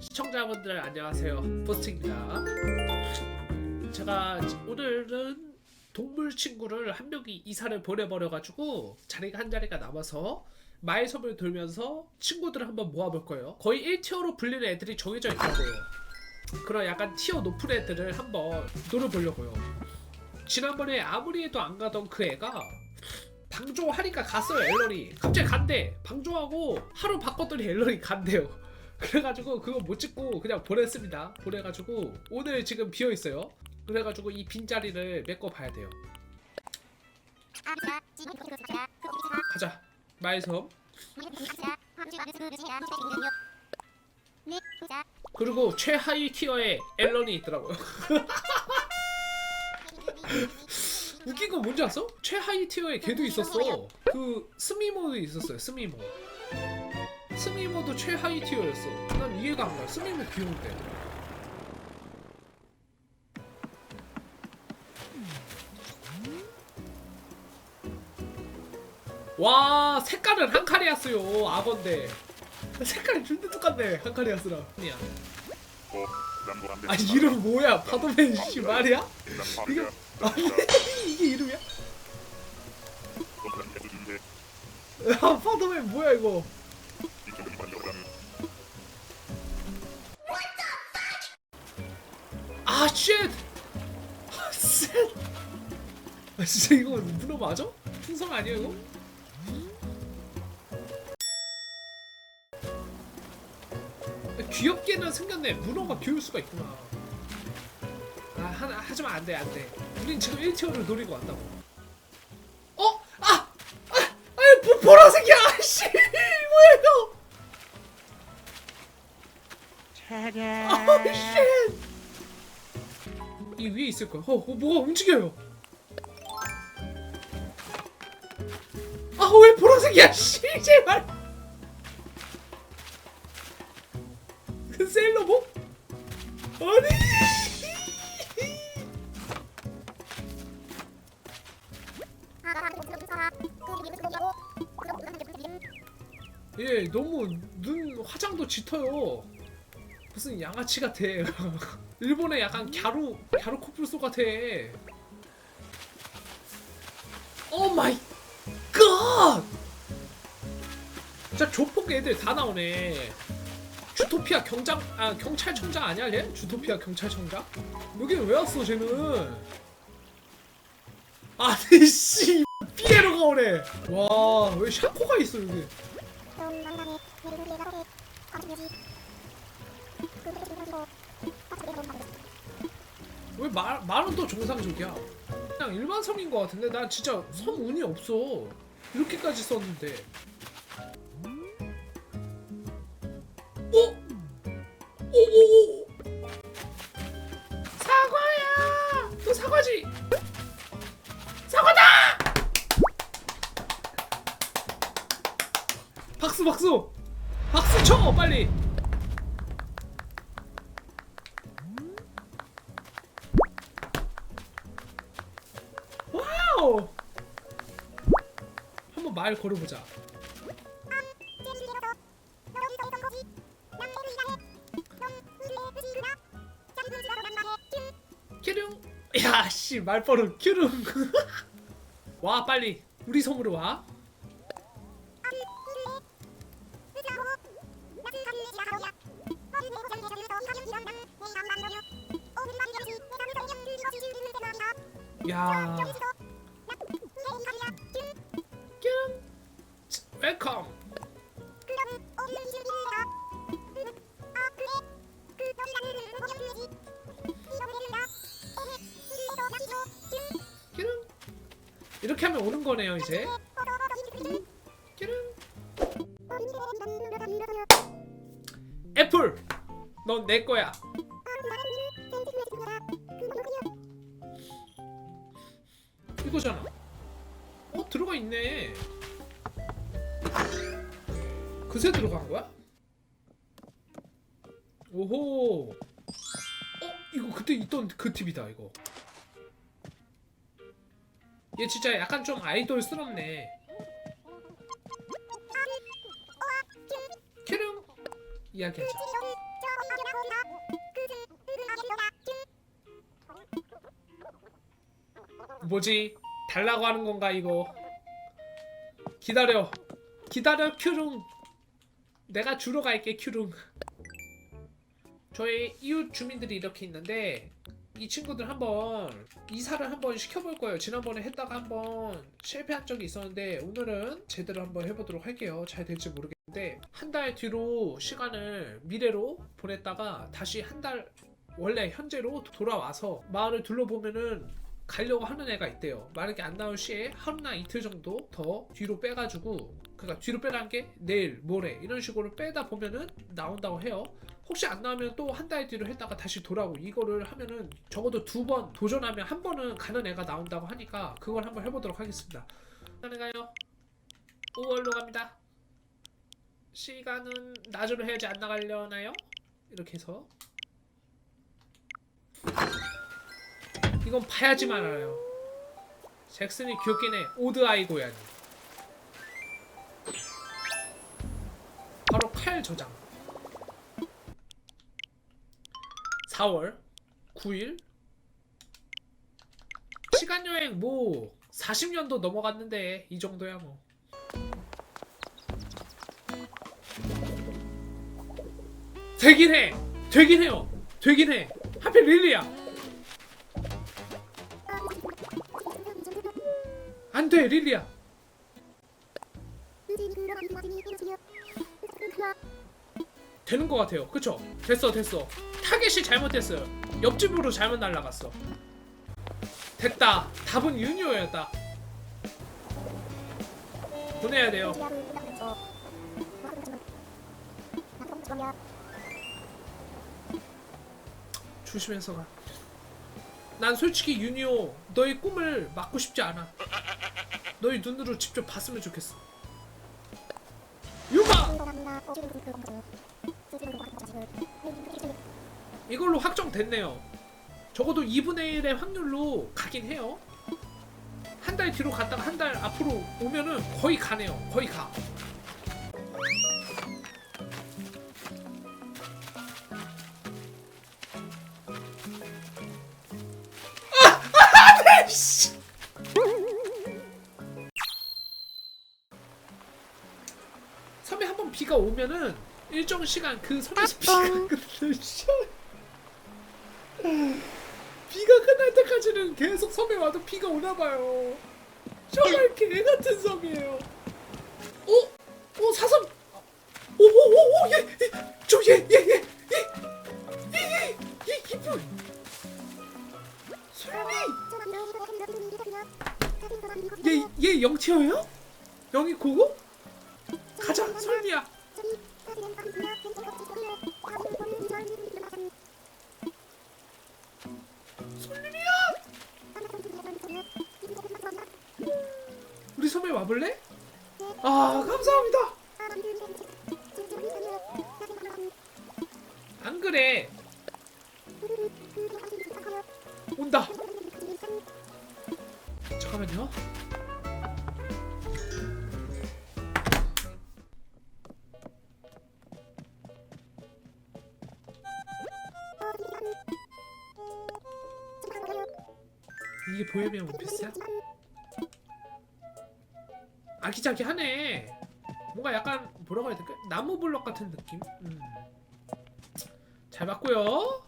시청자분들 안녕하세요. 포스팅입니다. 제가 오늘은 동물 친구를 한 명이 이사를 보내버려가지고 자리가 한 자리가 남아서 마을 섬을 돌면서 친구들을 한번 모아볼 거예요. 거의 1티어로 불리는 애들이 정해져 있더라고요. 그런 약간 티어 높은 애들을 한번 노려보려고요. 지난번에 아무리 해도 안 가던 그 애가 방종하니까 갔어요 앨런이. 갑자기 간대. 방종하고 하루 바꿨더니 앨런이 간대요 그래가지고 그거 못 찍고 그냥 보냈습니다 보내가지고 오늘 지금 비어 있어요 그래가지고 이 빈자리를 메꿔 봐야 돼요 가자 마을섬 그리고 최하위 티어에 앨런이 있더라고요 웃긴 건 뭔지 알았어? 최하위 티어에 걔도 있었어. 그 스미모도 있었어요. 스미모. 스미모도 최하위 티어였어. 난 이해가 안 가. 스미모 귀여운데. 와 색깔은 한카리아스요 악어인데 색깔이 존나 똑같네 한카리아스랑 아니 이름 뭐야 파도맨 씨 말이야? 이거 아니 이게 이름이야? 야 파도맨 뭐야 이거 쉣! 아 쉣! 아 진짜 이거 문어 맞아? 풍선 아니야 이거? 귀엽게는 생겼네 문어가 귀여울 수가 있구나 아 하나 하지만 안 돼 안 돼 우린 지금 1티어를 노리고 왔다고 어? 아! 아! 아이 보, 보라색이야 아씨 뭐야 이거 아쉣 이 위에 있을 거야. 어, 어 뭐가 움직여요? 아 왜 보라색이야? 씨 제발. 그 세일러복? 아니. 예 너무 눈 화장도 짙어요. 무슨 양아치 같아 일본의 약간 갸루 갸루 코뿔소 같아 오 마이 갓 진짜 조폭 애들 다 나오네 주토피아 경장 아 경찰청장 아니야 걔? 주토피아 경찰청장? 여기는 왜 왔어 쟤는? 아니 씨 피에로가 오네. 와왜 샤코가 있어 여기? 왜 말, 말은 또 정상적이야? 그냥 일반 섬인 것 같은데 난 진짜 섬 운이 없어. 이렇게까지 썼는데. 어? 오오오 말 걸어보자. 큐룽! 야 씨 말버릇 큐룽! 와 빨리. 우리 섬으로 와. 야. 큐룽 이렇게 하면 오는 거네요 이제. 애플 넌 내 거야. 이거잖아. 어 들어가 있네 그새 들어간 거야? 오호. 어 이거 그때 있던 그 팁이다 이거. 얘 진짜 약간 좀 아이돌스럽네. 캐름 이야기하자. 뭐지? 달라고 하는 건가 이거? 기다려. 기다려 큐룽 내가 주러 갈게 큐룽. 저희 이웃 주민들이 이렇게 있는데 이 친구들 한번 이사를 한번 시켜볼 거예요. 지난번에 했다가 한번 실패한 적이 있었는데 오늘은 제대로 한번 해보도록 할게요. 잘 될지 모르겠는데 한 달 뒤로 시간을 미래로 보냈다가 다시 한 달 원래 현재로 돌아와서 마을을 둘러보면은 가려고 하는 애가 있대요. 만약에 안 나올 시에 하루나 이틀 정도 더 뒤로 빼가지고 그러니까 뒤로 빼라는 게 내일, 모레 이런 식으로 빼다 보면은 나온다고 해요. 혹시 안 나오면 또 한 달 뒤로 했다가 다시 돌아오고 이거를 하면은 적어도 두 번 도전하면 한 번은 가는 애가 나온다고 하니까 그걸 한번 해보도록 하겠습니다. 가능가요? 5월로 갑니다. 시간은 낮으로 해야지 안 나가려나요? 이렇게 해서 이건 봐야지만 알아요. 잭슨이 귀엽긴 해. 오드 아이 고양이. 바로 칼 저장. 4월 9일 시간 여행 뭐 40년도 넘어갔는데 이 정도야 뭐. 되긴 해. 되긴 해요. 되긴 해. 하필 릴리야. 안 돼, 릴리야. 되는 것 같아요. 그쵸? 됐어, 됐어. 타겟이 잘못됐어요. 옆집으로 잘못 날아갔어. 됐다. 답은 유니오였다. 보내야 돼요. 조심해서 가. 난 솔직히 유니오 너의 꿈을 막고 싶지 않아. 너의 눈으로 직접 봤으면 좋겠어. 유마! 이걸로 확정됐네요. 적어도 2분의 1의 확률로 가긴 해요. 한 달 뒤로 갔다가 한 달 앞으로 오면은 거의 가네요. 거의 가. 비가 오면은 일정 시간 그 섬에서 비가 끝날 시 비가 끝날 때까지는 계속 섬에 와도 비가 오나 봐요. 정말 개 같은 섬이에요. 안 그래. 온다. 잠깐만요. 이게 보헤미안 원피스야? 아기자기하네. 뭔가 약간 뭐라고 해야 될까? 나무 블럭 같은 느낌. 음. 잘 봤고요.